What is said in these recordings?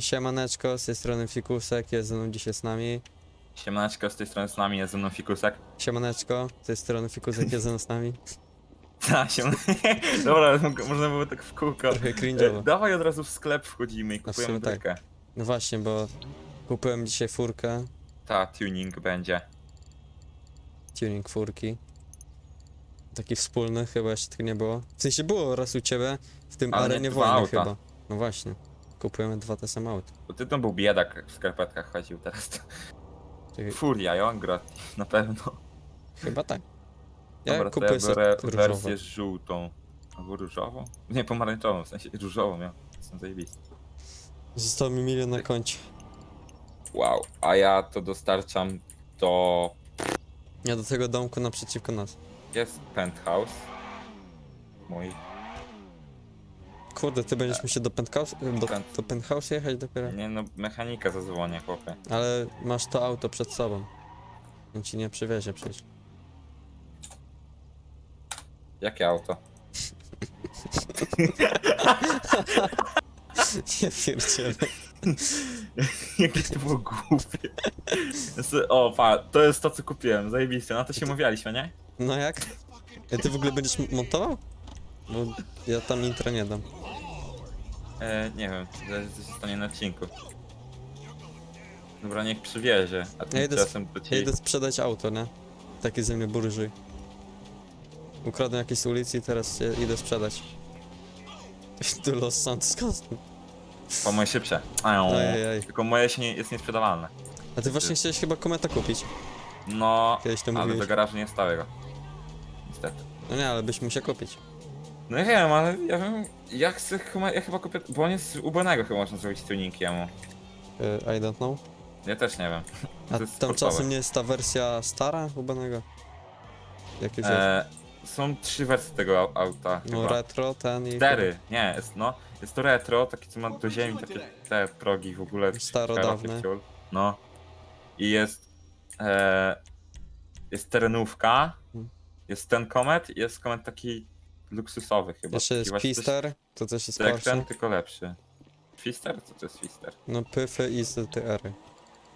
Siemaneczko, z tej strony Fikusek, jest ze mną dzisiaj z nami. Siemaneczko, z tej strony z nami jest ze mną Fikusek. Siemaneczko, z tej strony Fikusek jest ze mną z nami. Ta, się... Dobra, można było tak w kółko. Trochę E, cringe'owo. Dawaj od razu w sklep wchodzimy i w kupujemy sumie tak. No właśnie, bo kupiłem dzisiaj furkę, Ta, tuning będzie. tuning furki. Taki wspólny, chyba jeszcze tego nie było. W sensie było raz u ciebie, w tym Ale nie arenie dwa wojny auta. chyba. No właśnie, kupujemy dwa te same auta. Bo ty to był biedak, jak w skarpetkach chodził teraz. To... Czekaj, Furia, gratis, na pewno. chyba tak. Ja Dobra, to kupuję ja biorę wersję żółtą. Albo różową? Nie, pomarańczową, w sensie różową, ja. Jestem zajebisty. Został mi milion na koncie. Wow, a ja to dostarczam do... Ja do tego domku naprzeciwko nas. Jest penthouse. Mój. Kurde, ty będziesz musiał do penthouse, do, do penthouse jechać dopiero? Nie no, mechanika zadzwonię, chłopie. Ale masz to auto przed sobą. On ci nie przywiezie przecież. Jakie auto? Nie pierdzielę. Jakie to było głupie. O, pa, to jest to, co kupiłem, zajebiście, na to się umawialiśmy, nie? No jak? Ty w ogóle będziesz montował? Bo ja tam intra nie dam. E, nie wiem, zależy co się stanie na odcinku. Dobra, niech przywiezie, a Ja idę, tymczasem Ja idę sprzedać auto, nie? Taki ze mnie burżuj. Ukradłem jakieś z ulicy i teraz idę sprzedać. Tu Los Santos Custom. Po moje szybsze. Ają. Ojej. Tylko moje się nie, jest niesprzedawalne. A ty właśnie chciałeś chyba kometa kupić. No, Kiedyś to ale mówiłeś. do garażu nie stałego. Niestety. No nie, ale byś musiał kupić. No wiem, ale ja wiem, ja chcę chyba, ja chyba kupię, bo on jest u Bonego chyba można zrobić tuning jemu. Y, I don't know. Ja też nie wiem. A To jest tam sportowe. czasem nie jest ta wersja stara ubanego? Jak już jest? E, są trzy wersje tego au- auta. No chyba. retro, ten i... Cztery, nie, jest, no, jest to retro, taki co ma do ziemi takie te progi w ogóle. Starodawne. ciul. No. I jest, e, jest terenówka, Hmm. jest ten komet i jest komet taki luksusowy chyba. Jeszcze taki jest właśnie coś- Pister, to też jest Jak ten, tylko lepszy. Fister? Co to jest Fister? No Pyfy i ZTR.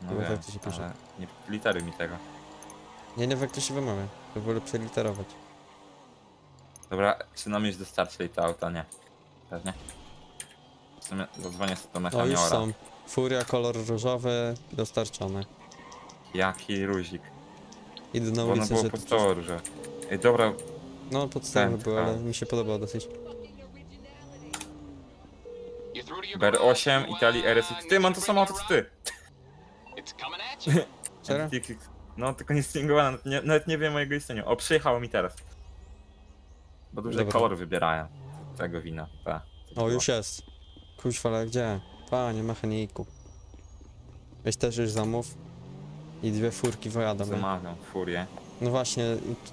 No Chyba wiem, tak to się pisze. ale nie litery mi tego. Nie, nie wiem jak to się wymawia. To wolę przeliterować. Dobra, czy nam już dostarczyli to auto? Nie. Pewnie. W sumie zadzwonię sobie do O, już mechaniora. są. Furia, kolor różowy, dostarczone. Jaki ruzik. Idę na Bo ono ulicę, było że... róże. Ej, dobra, No, podstawowe Ten, były, ale tak. mi się podobało dosyć. BR8, Italii RSX. Ty, mam to samo auto co ty. Serio? No, tylko nie stringowane, nawet nie, nawet nie wiem mojego istnienia. O, przyjechało mi teraz. Bo duże Dobra. kolory wybierają. Tego wina, tak. O, już jest. Kuźwa, ale gdzie? Panie mechaniku. Weź też już zamów. I dwie furki wyjadą. Zamawiam, furię. No właśnie,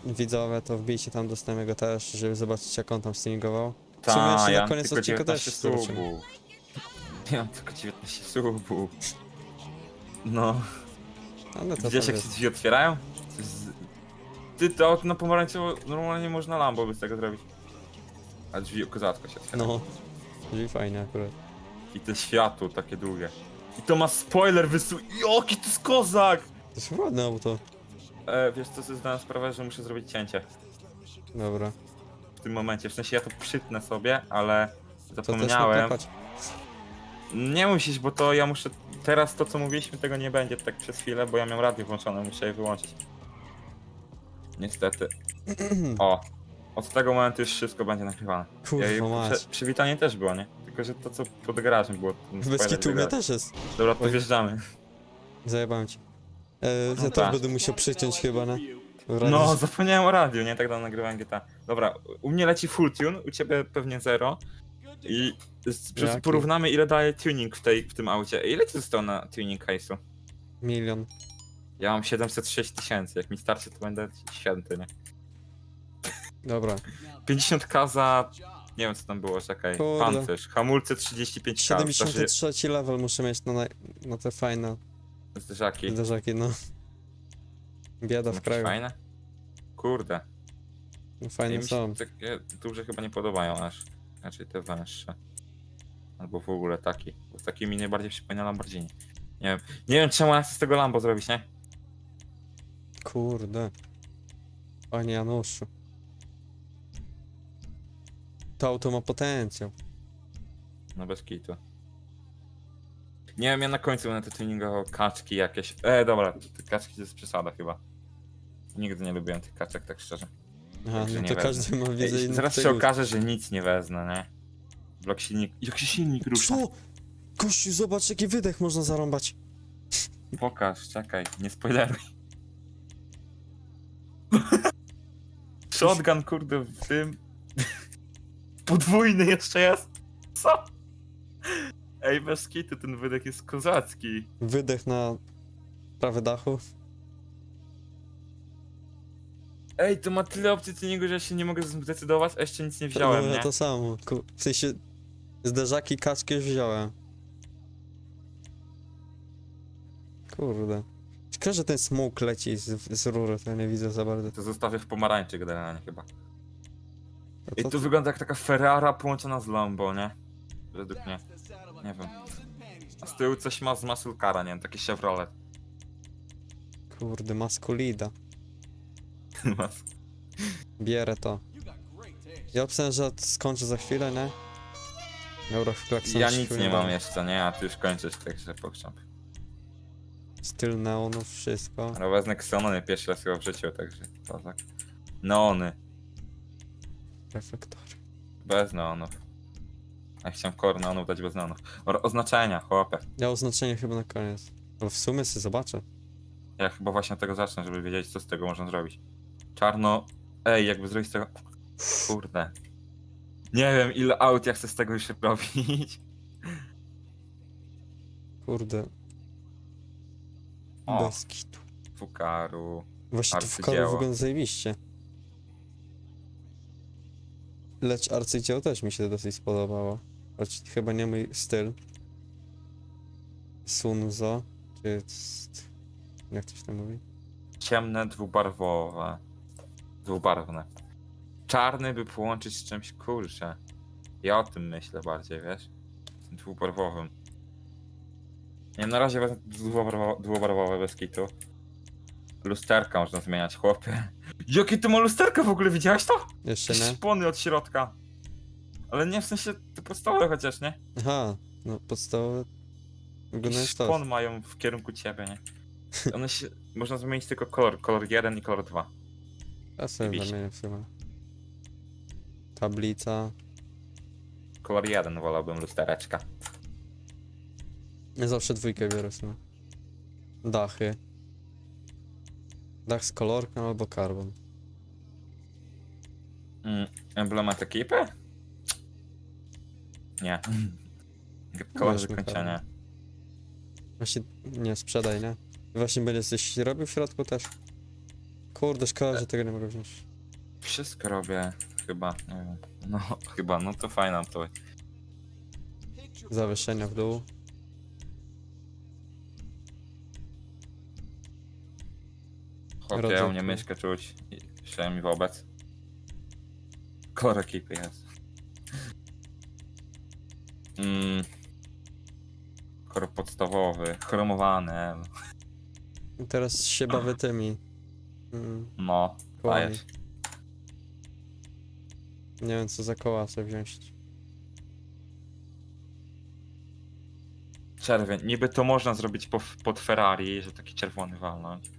widzowie, to wbijcie tam do znajomego też, żeby zobaczyć jak on tam streamingował. W sumie jeszcze ja na koniec tylko odcinka też 19 zobaczymy. subów. Ja mam tylko 19 subów. No. Ale to Widziałeś tam jak się jest. drzwi otwierają? Z... Ty, to na pomarańczowo normalnie można Lambo by z tego zrobić. A drzwi kozacko się otwierają. No. Czyli fajnie akurat. I te światło takie długie. I to ma spoiler wysu... Jaki to jest kozak! To jest ładne auto. E, wiesz co, sobie zdałem sprawę, że muszę zrobić cięcie. Dobra. W tym momencie. W sensie ja to przytnę sobie, ale To też zapomniałem. naklepać. Nie musisz, bo to ja muszę... Teraz to co mówiliśmy tego nie będzie tak przez chwilę, bo ja miałem radio włączone, muszę je wyłączyć. Niestety. O. Od tego momentu już wszystko będzie nagrywane. Kurwa mać. prze- przywitanie też było, nie? Tylko, że to co pod garażem było. ten Bez spoiler kitu mnie też jest. Dobra, to Oj. wjeżdżamy. Zajebałem ci. E, ja No też tak. będę musiał przyciąć chyba, nie? No, zapomniałem o radiu, nie? Tak dawno nagrywałem GTA. Dobra, u mnie leci full tune, u ciebie pewnie zero. I z, przez- Jaki? porównamy ile daje tuning w, tej, w tym aucie. Ile ci zostało na tuning case'u? Milion. Ja mam 706 tysięcy, jak mi starczy to będę święty, nie? Dobra. 50k za... Nie wiem co tam było, czekaj. Kurde. Pancerz, hamulce 35k, zderzy- 73 level muszę mieć na, naj- na te fajne zderzaki. zderzaki, no. Bieda w Jakieś kraju. Fajne? Kurde. No, Fajne mi się są. takie duże chyba nie podobają aż. Raczej te węższe. Albo w ogóle taki. Bo taki mi najbardziej przypomina Lamborghini. Nie wiem, nie wiem czemu ja chcę z tego Lambo zrobić, nie? Kurde. Panie Januszu. To auto ma potencjał. No bez kitu. Nie wiem, ja na końcu będę tuningował kaczki jakieś. E, dobra, te kaczki to jest przesada chyba. Nigdy nie lubiłem tych kaczek, tak szczerze. Aha, Także no nie to każdy ma wiedzę Ej, zaraz się tego. okaże, że nic nie wezmę, nie? Blok silnik. Jak się silnik rusza? Co? Kościół, zobacz jaki wydech można zarąbać. Pokaż, czekaj, nie spoileruj. Shotgun, kurde, w tym. Podwójny jeszcze jest. Co? Ej, bez kitu, ten wydech jest kozacki. Wydech na prawe dachu. Ej, to ma tyle opcji tuningu, że ja się nie mogę zdecydować, a jeszcze nic nie wziąłem, to, nie? to samo. Ku- W sensie zderzaki kaczki już wziąłem. Kurde. Szkoda, że ten smoke leci z, z rury, to ja nie widzę za bardzo. To zostawię w pomarańczy generalnie chyba. To, Ej, to, to wygląda jak taka Ferrara połączona z Lambo, nie? Według mnie. Nie wiem. A z tyłu coś ma z muscle cara, nie wiem, taki Chevrolet. kurde, maskulida. Bierę to. Ja obstawiam, że skończę za chwilę, nie? Dobra, klakson Ja nic nie mam jeszcze, nie? A ty już kończysz, także pokrzam. Styl neonów, wszystko. Ale wezmę pierwszy raz chyba w życiu, także to tak. Neony, Reflektory. bez neonów. A chciałem core neonów dać bez neonów. O, oznaczenia, chłopie. Ja oznaczenie chyba na koniec. Ale w sumie sobie zobaczę. Ja chyba właśnie od tego zacznę, żeby wiedzieć, co z tego można zrobić. Czarno... Ej, jakby zrobić z tego... Kurde. Nie wiem, ile aut ja chcę z tego już robić. Kurde. O. Bez kitu. Fukaru. Właśnie to w Arcydzieło. kalu wygląda zajebiście. Lecz arcydzieło też mi się dosyć spodobało. Choć chyba nie mój styl. Sunzo. Czy... Jak to się tam mówi? Ciemne, dwubarwowe. Dwubarwne. Czarny by połączyć z czymś kurczę. Ja o tym myślę bardziej, wiesz? Dwubarwowym. Nie na razie wezmę dwubarwowe, dwubarwowe bez kitu. Lusterka można zmieniać, chłopie. Jakie to ma lusterka w ogóle, widziałeś to? Jeszcze Jakieś nie? szpony od środka. Ale nie w sensie te podstawowe chociaż, nie? Aha, no podstawowe. Wygląda Jakiś jest to. szpon mają w kierunku ciebie, nie? One się... Można zmienić tylko kolor. Kolor 1 i kolor 2. Ja sobie Oczywiście. zamienię w sumie. Tablica. Kolor 1 wolałbym lustereczka. Ja zawsze dwójkę biorę w sumie. Dachy. Dach z kolorką albo karbon. Mm, emblemat ekipy? Nie. Kolor Weźmy wykończenia. Właśnie nie sprzedaj, nie? Właśnie będzie coś robił w środku też. Kurde, szkoda, że tego nie mogę wziąć. Wszystko robię, chyba, nie wiem. No, chyba, no to fajna to. Zawieszenia w dół. Chłopie, u mnie tu. myszkę czuć, i przynajmniej wobec. Kolor ekipy jest. Mm. Kolor podstawowy, chromowany, I teraz się bawię tymi. Mm, no, kołami. dajesz. Nie wiem co za koła sobie wziąć. Czerwień. Niby to można zrobić po, pod Ferrari, że taki czerwony walnąć.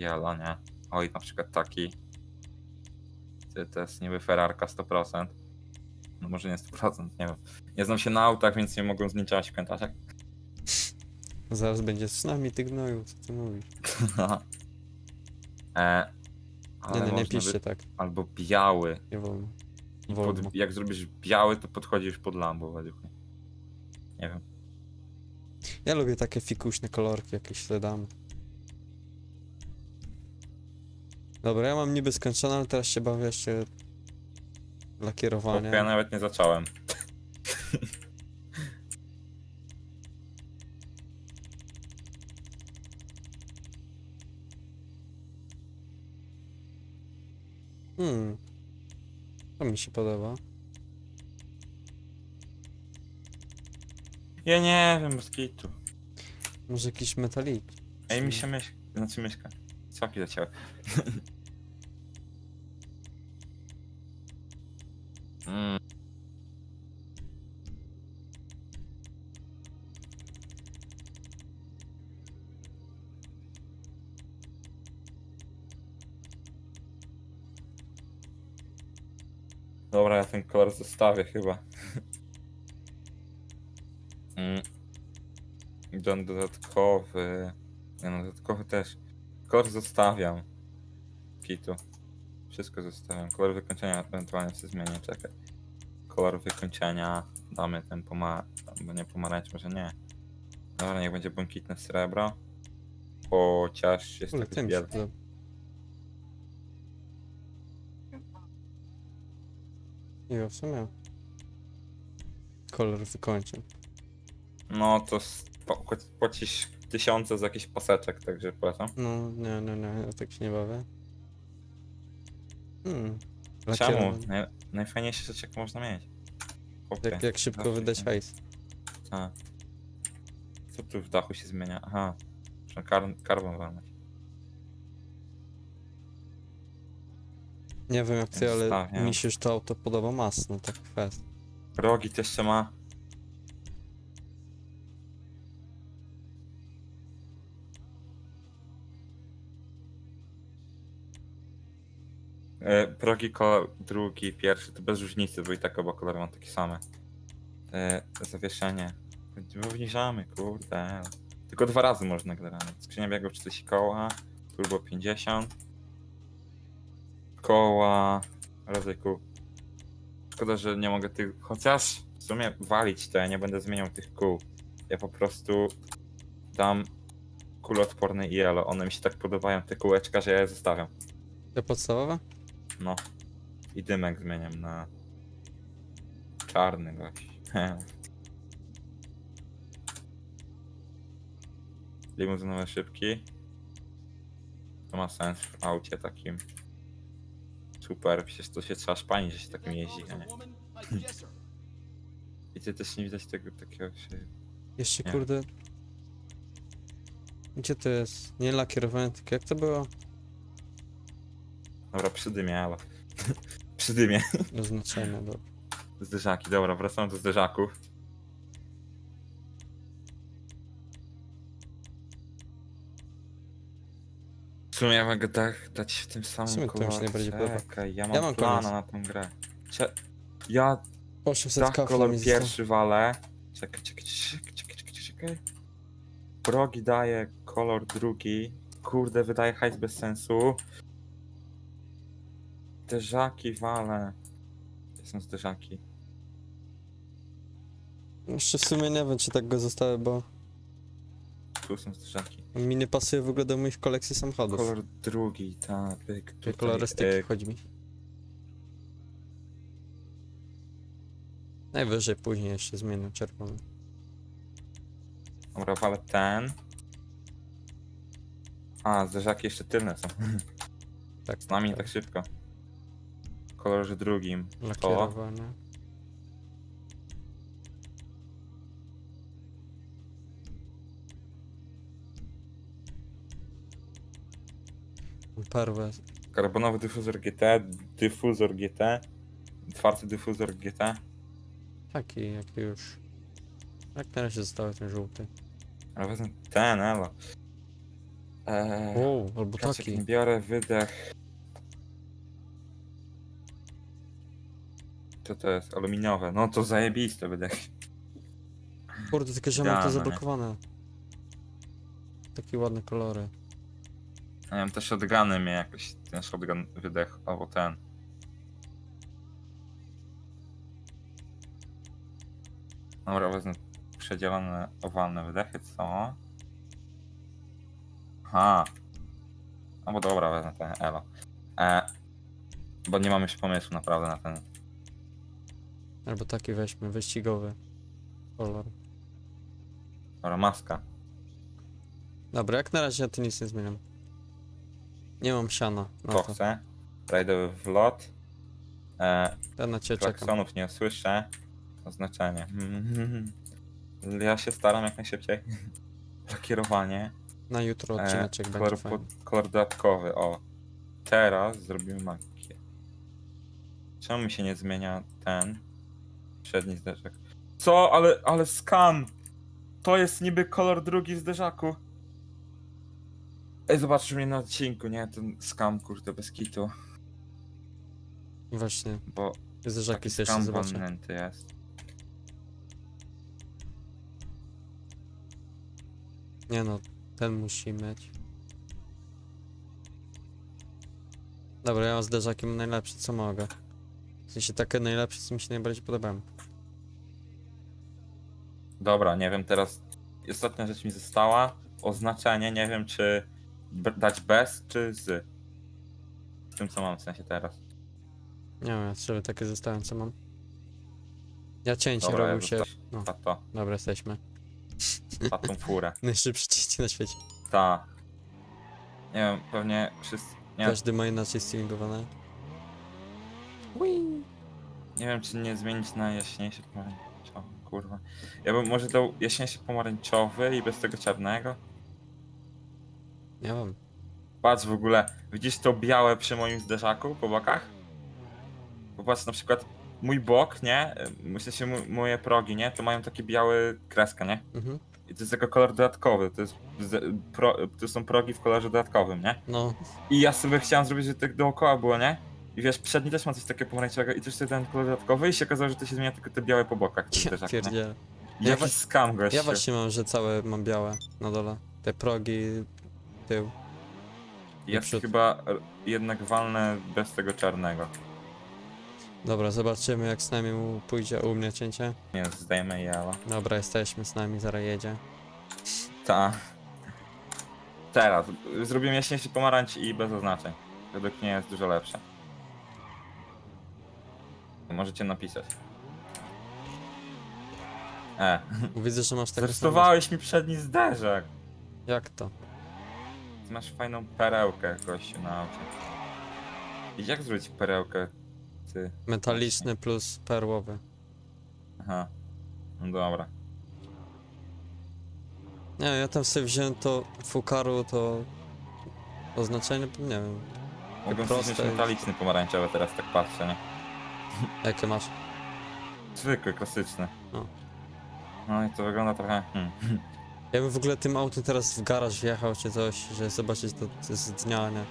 Jela, nie. Oj, na przykład taki. Ty, to jest niby Ferrarka 100%. No może nie 100%, nie wiem. Nie znam się na autach, więc nie mogą zliczać piętaszek. Zaraz będzie z nami ty gnoju, co ty mówisz? e, Nie, ale nie, nie można piszcie by- tak, Albo biały. nie wolno. I Wolno. pod, jak zrobisz biały, to podchodzi już pod Lambo według mnie. Nie wiem. Ja lubię takie fikuśne kolorki, jakieś śledamy. Dobra, ja mam niby skończone, ale teraz się bawię jeszcze Bo ja nawet nie zacząłem. Hmm. To mi się podoba. Ja nie wiem, bez kitu. Może jakiś metalik? Ej, mi się myśl... Znaczy myszka. Całki zacięły. mm. Dobra, ja ten kolor zostawię chyba. mm. Dodatkowy. Nie no, dodatkowy też. Kolor zostawiam. Kitu. Wszystko zostawiam. Kolor wykończenia ewentualnie sobie zmienię, czekaj. Kolor wykończenia damy ten pomar... bo nie pomarańcz, może nie. Dobra, niech będzie błękitne srebro. Chociaż jest Ale taki tym się biel. podoba. Jo, w sumie. Kolor wykończeń. No to s- po- płacisz tysiące za jakiś paseczek, także polecam. No, nie, nie, nie, ja tak się nie bawię. Hmm. Czemu? lakierowane. Naj, najfajniejsze rzeczy jak można mieć. Chłopie. Jak, jak szybko zawsze wydać się- hajs. A. Co tu w dachu się zmienia? Aha. Muszę kar karbon walnąć. Nie wiem jak ty, ale Zostawiam. mi się już to auto podoba masno, tak fest. Rogi też jeszcze ma. E, progi kolor drugi, pierwszy, to bez różnicy, bo i tak oba kolory mam takie same. E, zawieszenie. Obniżamy, kurde. Tylko dwa razy można generalnie. Skrzynia biegów 40 koła, turbo 50. Koła, rodzaj kół. Szkoda, że nie mogę tych. Chociaż w sumie walić to ja nie będę zmieniał tych kół. Ja po prostu dam kuloodporne i elo. One mi się tak podobają, te kółeczka, że ja je zostawiam. Te podstawowe? No. I dymek zmieniam na czarny gość. Limuzynowe szybki. To ma sens w aucie takim. Super, przecież to się trzeba szpanić, że się takim jeździ, a nie? I ty też nie widać tego takiego się... Jeszcze Nie. kurde. Gdzie to jest? Nie lakierowane, tylko jak to było? Dobra, przydymie, ale... przydymie. Oznaczenie, dobra. Zderzaki, dobra, wracamy do zderzaków. W sumie ja mogę dać w tym samym sumie to mi się kolorze. najbardziej podoba. Czekaj, ja mam, Ja mam plana koniec. na tą grę. Cze... Ja 800 tak kolor mi zostało. pierwszy walę. Czekaj, czekaj, czekaj, czekaj, czekaj, czekaj. Progi daje kolor drugi. Kurde, wydaje hajs bez sensu. Zderzaki walę. Gdzie są zderzaki? Jeszcze w sumie nie wiem, czy tak go zostawię, bo Tu są zderzaki. mi nie pasuje w ogóle do moich kolekcji samochodów. Kolor drugi, tak. pyk, Te tutaj, kolorystyki e, chodzi mi. Najwyżej później jeszcze zmienię czerwony. Dobra, walę ten. A, zderzaki jeszcze tylne są. Tak, Z nami nie tak szybko. W kolorze drugim. To. Lakierowane. Karbonowy dyfuzor GT, dyfuzor GT. Otwarty dyfuzor GT. Taki, jaki już. Jak na razie zostały ten żółty. Ale wezmę ten, elo. Eee, Wow, albo kaczek taki. nie biorę, wydech. Co to jest? Aluminiowe. No to zajebiste wydech. Kurde, tylko że mam to Idealne, nie? zablokowane. Takie ładne kolory. Ja wiem, te shotguny mnie jakoś, ten shotgun wydech, albo ten. Dobra, wezmę przedzielone owalne wydechy, co? Aha. No bo dobra, wezmę ten elo. E, bo nie mam już pomysłu naprawdę na ten. Albo taki weźmy, wyścigowy kolor. Dobra, maska. Dobra, jak na razie ja tu nic nie zmieniam. Nie mam siana na To to. chcę. Rajdowy wlot. E, Ja na ciebie czekam. klaksonów nie usłyszę. Oznaczenie. Ja się staram jak najszybciej. Lakierowanie. Na jutro E, odcineczek będzie kolor, fajny. kolor dodatkowy, o. Teraz zrobimy magię. Czemu mi się nie zmienia ten przedni zderzak? Co? Ale, ale skam! To jest niby kolor drugi w zderzaku. Ej, zobaczysz mnie na odcinku, nie? Ten skam, kurde, bez kitu. Właśnie, Bo zderzaki taki sobie jeszcze skam zobaczę. jest. Nie no, ten musi mieć. Dobra, ja mam zderzakiem najlepsze co mogę. W sensie takie najlepsze co mi się najbardziej podobają. Dobra, nie wiem, teraz ostatnia rzecz mi została. Oznaczenie, nie wiem czy b- dać bez czy z. Z tym co mam w sensie teraz. Nie wiem, ja trzy takie zostałem co mam. Ja cięcie Dobra, ja robił się. No, A to, dobra, jesteśmy. a tą furę. Najszybsze cięcie na świecie. Ta. Nie wiem, pewnie wszyscy. Nie, Każdy ma inaczej stylingowane. Whee! Nie wiem czy nie zmienić na jaśniejszy pomarańczowy, kurwa. Ja bym może dał jaśniejszy pomarańczowy i bez tego czarnego. Nie wiem. Patrz w ogóle, widzisz to białe przy moim zderzaku po bokach? Popatrz na przykład mój bok, nie? Myślę się mo- moje progi, nie? To mają takie białe kreskę, nie? Mhm. I to jest jako kolor dodatkowy, to jest pro, to są progi w kolorze dodatkowym, nie? No, I ja sobie chciałem zrobić, żeby tak dookoła było, nie? I wiesz, przedni też ma coś takiego pomarańczowego i też ten kolor dodatkowy i się okazało, że to się zmienia tylko te białe po bokach. ja pierdzielę. Jaki wa- skam gościu. Ja właśnie mam, że całe mam białe na dole. Te progi, tył. Ja naprzód. chyba r- jednak walnę bez tego czarnego. Dobra, zobaczymy jak z nami mu pójdzie u mnie cięcie. Nie, zdejmę jała. Dobra, jesteśmy z nami, zaraz jedzie. Ta. Teraz. Zrobimy jaśniejszy pomarańcz i bez oznaczeń. Według mnie jest dużo lepsze. Możecie napisać. E, Widzę, że masz samą... zrestowałeś mi przedni zderzak. Jak to? Ty masz fajną perełkę gościu na aucie. I jak zrobić perełkę? Ty. Metaliczny plus perłowy. Aha. No dobra. Nie, ja tam sobie wziąłem to fukaru, to oznaczenie, nie wiem, Mogę proste mieć metaliczny pomarańczowy teraz tak patrzę, nie? jakie masz. Zwykły, klasyczny. No. No i to wygląda trochę... Hmm. Ja bym w ogóle tym autem teraz w garaż wjechał czy coś, żeby zobaczyć to z dnia, nie?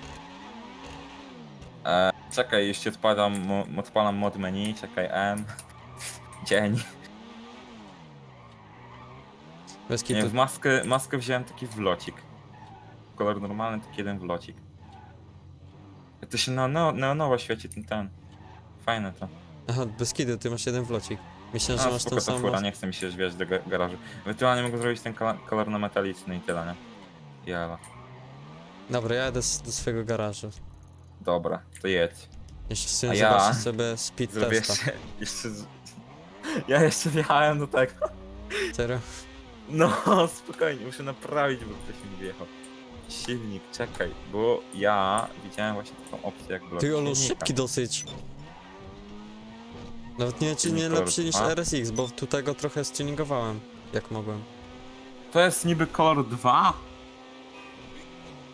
E, czekaj, odpadam, mo, odpalam mod menu, czekaj, M. Dzień. Bez Nie, kitu. w maskę, maskę wziąłem taki wlocik. Kolor normalny, taki jeden wlocik. Jak to się na neo, neonowo świeci ten ten. Fajne to. Aha, bez ty masz jeden wlocik. Myślę, że A, masz spoko tą fura, samą... nie chce mi się już do ga- garażu. Ewentualnie mogę zrobić ten kolor, kolor na metaliczny i tyle, nie? Jala. Dobra, ja jadę do swojego garażu. Dobra, to jedź. Jeszcze chcę A ja sobie speed Zrobię testa. jeszcze, jeszcze z... Ja jeszcze wjechałem do tego. Serio? No, spokojnie, muszę naprawić, bo wcześniej wjechał. Silnik, czekaj, bo ja widziałem właśnie taką opcję jak blok Ty, Olu, silnika. szybki dosyć. Nawet nie czy nie Silnik lepszy niż RSX, bo tu tego trochę stuningowałem, jak mogłem. To jest niby kolor 2?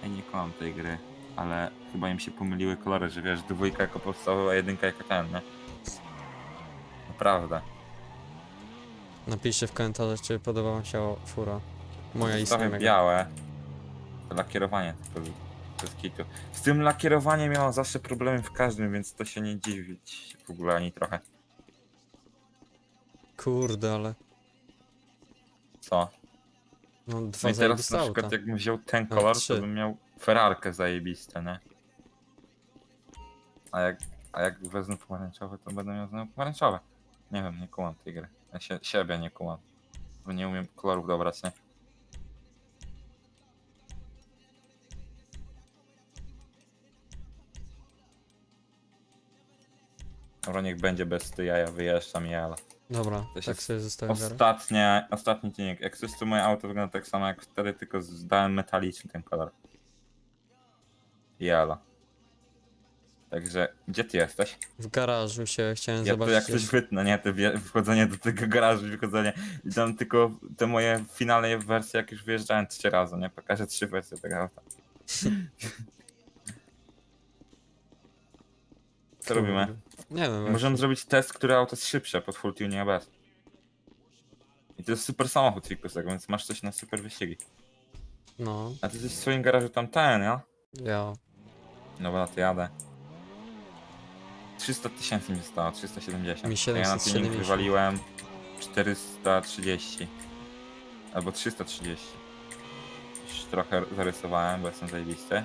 Ja nie kocham tej gry, ale chyba im się pomyliły kolory, że wiesz, dwójka jako podstawowa, a jedynka jako ten, nie? Naprawdę. Napiszcie w komentarzach, czy podoba wam się o- fura. Moja i Trochę białe. To lakierowanie tylko bez kitu. Z tym lakierowaniem miałem zawsze problemy w każdym, więc to się nie dziwić w ogóle ani trochę. Kurde, ale... Co? No, No dwa i teraz zajebiste na auta. przykład jakbym wziął ten A, kolor, trzy. to bym miał Ferrarkę zajebiste, nie? A jak, a jak wezmę pomarańczowe, to będę miał znowu pomarańczowe. Nie wiem, nie kułam tej gry. Ja się, siebie nie kułam. Bo nie umiem kolorów dobrać, nie? Dobra, niech będzie bez tyja, ja wyjeżdżam i ale. Dobra, To się tak sobie zostawiam garaż. Ostatnia, ostatni dziennik. Jak coś to moje auto wygląda tak samo jak wtedy, tylko zdałem metaliczny ten kolor. Jala. Także, gdzie ty jesteś? W garażu się chciałem Ja to zobaczyć. jak coś wytnę, nie? Wje- wchodzenie do tego garażu, wychodzenie. I tam tylko te moje finalne wersje, jak już wyjeżdżałem trzy razy, nie? Pokażę trzy wersje tego auta. Co robimy? Nie wiem. Możemy zrobić test, które auto jest szybsze pod full tuning ABS. I to jest super samochód Fikusek, więc masz coś na super wyścigi. No, A ty jesteś w swoim garażu tam ten, ja? ja. Dobra, to jadę. 300 tysięcy mi zostało, 370. Mi A ja na tuning 770. wywaliłem 430. Albo 330. Już trochę zarysowałem, bo jestem zajebisty.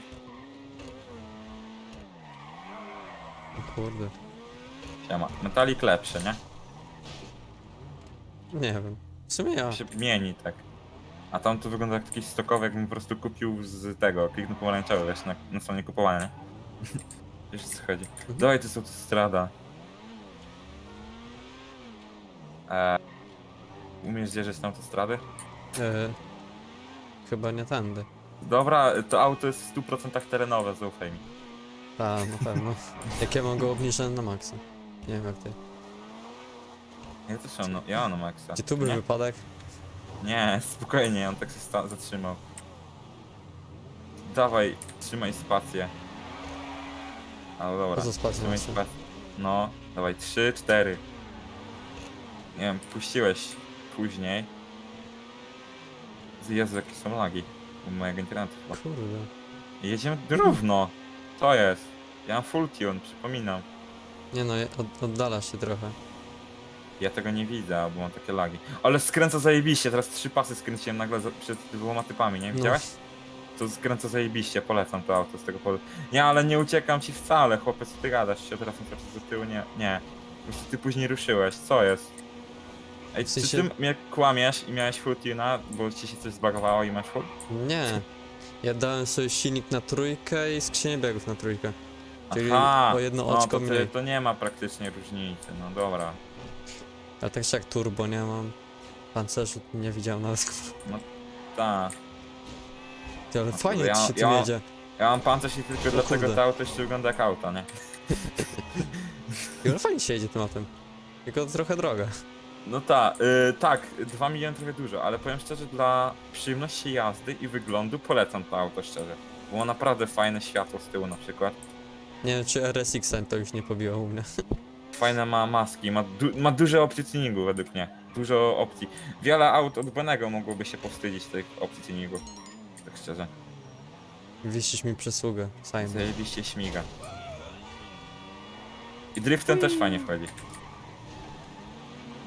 O kurde. Siema. Metalik lepszy, nie? Nie wiem. W sumie ja. się mieni tak. A tam to wygląda jak taki stokowy, jakbym po prostu kupił z tego, kliknął pomarańczowy, wiesz, na, na stronie kupowania, nie? Wiesz o co chodzi. Dawaj, to jest autostrada. E, umiesz zjeżdżać na autostrady? E, chyba nie tędy. Dobra, to auto jest w 100% terenowe, zaufaj mi. Tak, na pewno. Jak ja mam go obniżone na maksa. Nie wiem jak ty. Ja też mam, no, ja mam na maksa. Gdzie tu był nie? wypadek? Nie, spokojnie, on tak się sta- zatrzymał. Dawaj, trzymaj spację. Ale dobra. Po co spację trzymaj spację. No, dawaj, trzy, cztery. Nie wiem, puściłeś później. Jezu, jakie są lagi. U mojego internetu chyba. Kurde. Jedziemy równo. To jest. Ja mam full tune, przypominam. Nie no, od, oddala się trochę. Ja tego nie widzę, bo mam takie lagi. Ale skręca zajebiście, teraz trzy pasy skręciłem nagle za, przed dwoma typami, nie? No. Widziałeś? To skręca zajebiście, polecam to auto z tego powodu. Nie, ale nie uciekam ci wcale, chłopie, co ty gadasz się teraz na z tyłu, nie, nie. Po prostu ty później ruszyłeś, co jest? Ej, W czy ty mnie kłamiesz i miałeś full tuna, bo ci się coś zbagowało i masz full? Nie. Ja dałem sobie silnik na trójkę i skrzynię biegów na trójkę. Czyli Aha, o jedno no, oczko to, mniej. ty, to nie ma praktycznie różnicy, no dobra. Ale tak jak turbo nie mam. Pancerzu nie widziałem nawet. Tak. Ty, ale No fajnie ci ja- się tu ja- jedzie. Ja mam pancerz i tylko dlatego kurde. to auto jeszcze wygląda jak auto, nie? Ale fajnie się jedzie tym autem. Tylko trochę droga. No ta, y, tak, 2 miliony trochę dużo, ale powiem szczerze, dla przyjemności jazdy i wyglądu polecam to auto szczerze. Bo ma naprawdę fajne światło z tyłu na przykład. Nie wiem czy RSX to już nie pobiło u mnie. Fajne ma maski, ma, du ma duże opcje tuningu według mnie. Dużo opcji. Wiele aut od Benego mogłoby się powstydzić tych opcji tuningu. Tak szczerze. Wisisz mi przysługę, Simon. Zajebiście śmiga. I driftem też fajnie wchodzi.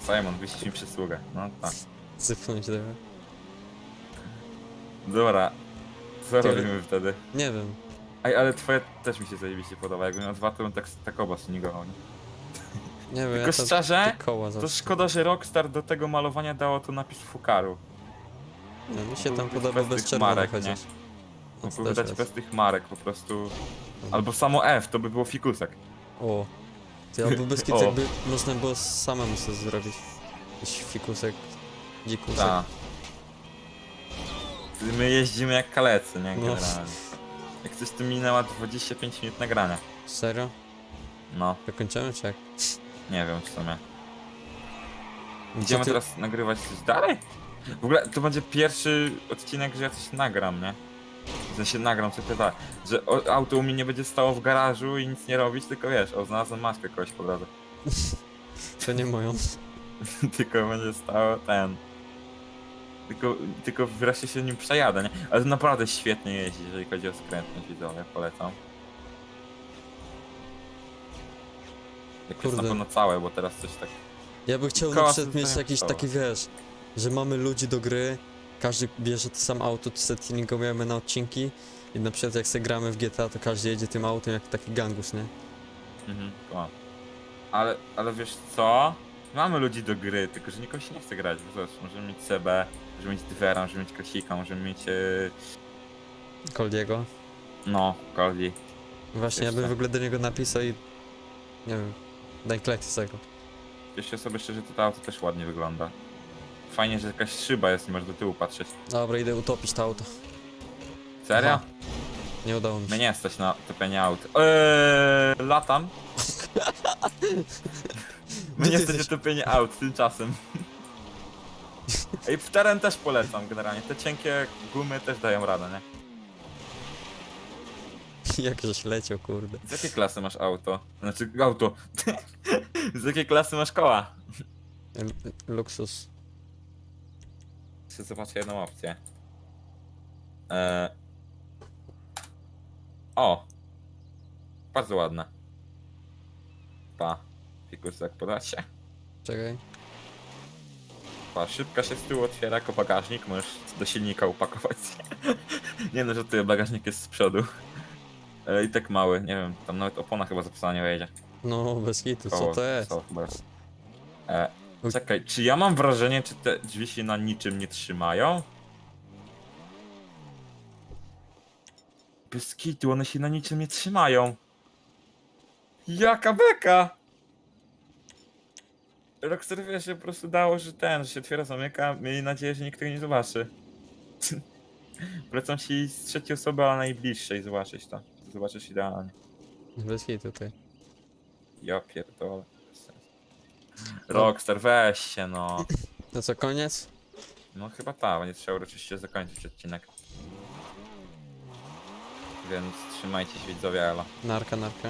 Simon, wyścig mi przysługę. No tak. Sypnąć tego. Dobra. Co Ty- robimy wtedy? Nie wiem. Ej, ale twoje też mi się zajebiście podoba. Jakbym miał dwa, to bym tak, tak oba snigował, nie? Nie wiem, Tylko ja to, szczerze, te koła to zawsze. szkoda, że Rockstar do tego malowania dało to napis Fukaru. Nie, mi się tam Mógłby podoba bez bez tych marek, chociaż. No, to Mógłby też dać jest. bez tych marek po prostu. Albo samo F, to by było fikusek. O. Ty, albo bez kitu O. jakby można było samemu sobie zrobić. Jakiś fikusek, dzikusek. Tak. My jeździmy jak kalecy, nie? No. Generalnie. Jak coś tu minęła 25 minut nagrania. Serio? No, Dokończymy czy jak? nie wiem w sumie. Co Idziemy ty- teraz nagrywać coś dalej? W ogóle to będzie pierwszy odcinek, że ja coś nagram, nie? W sensie nagram coś tak, że o- auto u mnie nie będzie stało w garażu i nic nie robić, tylko wiesz, o znalazłem maskę kogoś po drodze. To nie moją. tylko będzie stało ten... Tylko, tylko wreszcie się nim przejadę, nie? Ale to naprawdę świetnie jeździ, jeżeli chodzi o skrętność widzowie, polecam. Jak jest na Kurde. pewno całe, bo teraz coś tak... Ja bym chciał na Koła przykład mieć jakiś taki, wiesz, że mamy ludzi do gry, każdy bierze to samo auto, to sobie tuningujemy na odcinki i na przykład jak sobie gramy w GTA, to każdy jedzie tym autem jak taki gangus, nie? Mhm. Ale, ale wiesz co? Mamy ludzi do gry, tylko że nikogo się nie chce grać, bo zobacz, możemy mieć CB, możemy mieć Dwiera, możemy mieć Kasika, możemy mieć... Yy, Coldiego. no, Cody. Właśnie, ja bym co? w ogóle do niego napisał i... Nie wiem, daj tego. Wiesz sobie szczerze, to to auto też ładnie wygląda. Fajnie, że jakaś szyba jest, nie możesz do tyłu patrzeć. Dobra, idę utopić to auto. Serio? Aha. Nie udało mi Mnie się. nie stać na topienie aut. Eee, latam. Mnie nie ty jesteś? topienie aut tymczasem. Ej, w teren też polecam generalnie. Te cienkie gumy też dają radę, nie? Jak żeś leciał, kurde. Z jakiej klasy masz auto? Znaczy auto. Z jakiej klasy masz koła? L- Luksus. Chcę zobaczyć jedną opcję. Eee... O! Bardzo ładne. Pa. Fikus jak podacie. Czekaj. Pa, szybka się z tyłu otwiera jako bagażnik, możesz do silnika upakować. nie no, że ty bagażnik jest z przodu. E, I tak mały, nie wiem, tam nawet opona chyba zapisana nie wejdzie. No, bez hitu, co Koło- to jest? chyba jest. E, czekaj, czy ja mam wrażenie, czy te drzwi się na niczym nie trzymają? Bez kitu, one się na niczym nie trzymają. Jaka beka! Rockstar wiesz, że po prostu dało, że ten, że się otwiera, zamyka, mieli nadzieję, że nikt tego nie zobaczy. Polecam ci z trzeciej osoby, a najbliższej zobaczyć to. Zobaczysz idealnie. Bez hitu tutaj. Ja pierdolę. Rockstar, weź się no. To co, koniec? No chyba ta, będzie trzeba uroczyście zakończyć odcinek. Więc trzymajcie się widzowie, elo. Narka, narka.